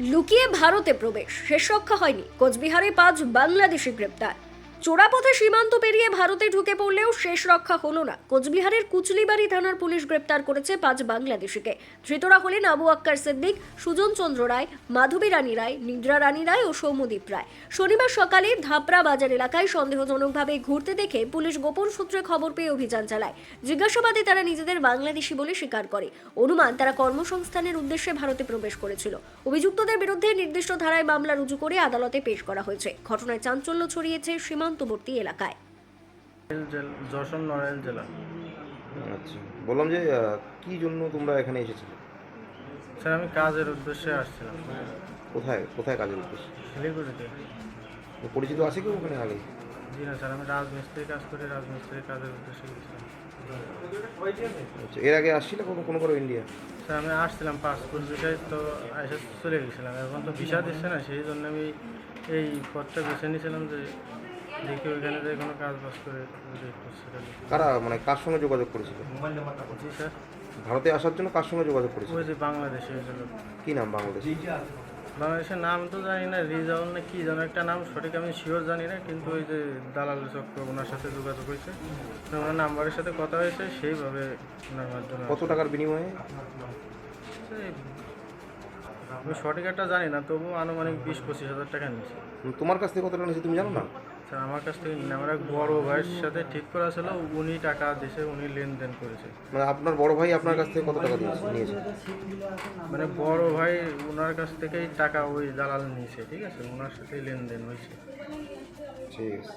লুকিয়ে ভারতে প্রবেশ। শেষ রক্ষা হয়নি। কোচবিহারে পাঁচ বাংলাদেশি গ্রেপ্তার। চোরাপথে সীমান্ত পেরিয়ে ভারতে ঢুকে পড়লেও শেষ রক্ষা হলো না। কোচবিহারের কুচলিবাড়ি থানার পুলিশ গ্রেপ্তার করেছে পাঁচ বাংলাদেশিকে। ধৃতরা হলেন আবু আক্কার সিদ্দিক, সুজন চন্দ্র রায়, মাধবী রানী রায়, নিদ্রা রানী রায় ও সৌম্যদীপ রায়। শনিবার সকালে ধাপড়া বাজার এলাকায় সন্দেহজনকভাবে ঘুরতে দেখে পুলিশ গোপন সূত্রে খবর পেয়ে অভিযান চালায়। জিজ্ঞাসাবাদে তারা নিজেদের বাংলাদেশি বলে স্বীকার করে। অনুমান, তারা কর্মসংস্থানের উদ্দেশ্যে ভারতে প্রবেশ করেছিল। অভিযুক্তদের বিরুদ্ধে নির্দিষ্ট ধারায় মামলা রুজু করে আদালতে পেশ করা হয়েছে। ঘটনায় চাঞ্চল্য ছড়িয়েছে সীমান্তবর্তী এলাকায়। যশোর নড়াইল জেলা। আচ্ছা বললাম যে কি জন্য তোমরা এখানে এসেছিলে? স্যার আমি কাজের উদ্দেশ্যে আসছিলাম। কোথায় কোথায় কাজের উদ্দেশ্যে? শিলিগুড়িতে। পরিচিত আছে কেউ ওখানে আগে জি না স্যার আমি রাজমিস্ত্রি কাজ করি রাজমিস্ত্রির কাজের উদ্দেশ্যে গেছিলাম। আচ্ছা এর আগে আসছিলে কোনো কোনো করে ইন্ডিয়া? স্যার আমি আসছিলাম পাসপোর্ট বিষয়ে তো এসে চলে গেছিলাম। এখন তো ভিসা দিচ্ছে না সেই জন্য আমি এই পথটা বেছে নিয়েছিলাম যে দেখি ওইখানে কোনো কাজ বাজ করে। কারা মানে কার সঙ্গে যোগাযোগ করেছিল? জি স্যার। ভারতে আসার জন্য কার সঙ্গে যোগাযোগ করেছিল? ওই যে বাংলাদেশে কি নাম বাংলাদেশ? বাংলাদেশের নাম তো জানি না রিজাউল না কি যেন একটা নাম সঠিক আমি শিওর জানি না কিন্তু ওই যে দালাল চক্র ওনার সাথে যোগাযোগ হয়েছে। ওনার নাম্বারের সাথে কথা হয়েছে সেইভাবে ওনার মাধ্যমে কত টাকার বিনিময়ে? আমি সঠিক একটা জানি না তবু আনুমানিক বিশ পঁচিশ হাজার টাকা নিয়েছে। তোমার কাছ থেকে কত টাকা নিয়েছে তুমি জানো না? স্যার আমার কাছ থেকে আমার এক বড় ভাইয়ের সাথে ঠিক করা ছিল উনি টাকা দিয়েছে উনি লেনদেন করেছে। মানে আপনার বড় ভাই আপনার কাছ থেকে কত টাকা দিয়েছে নিয়েছে? মানে বড় ভাই ওনার কাছ থেকেই টাকা ওই দালাল নিয়েছে ঠিক আছে? ওনার সাথেই লেনদেন হয়েছে। ঠিক আছে।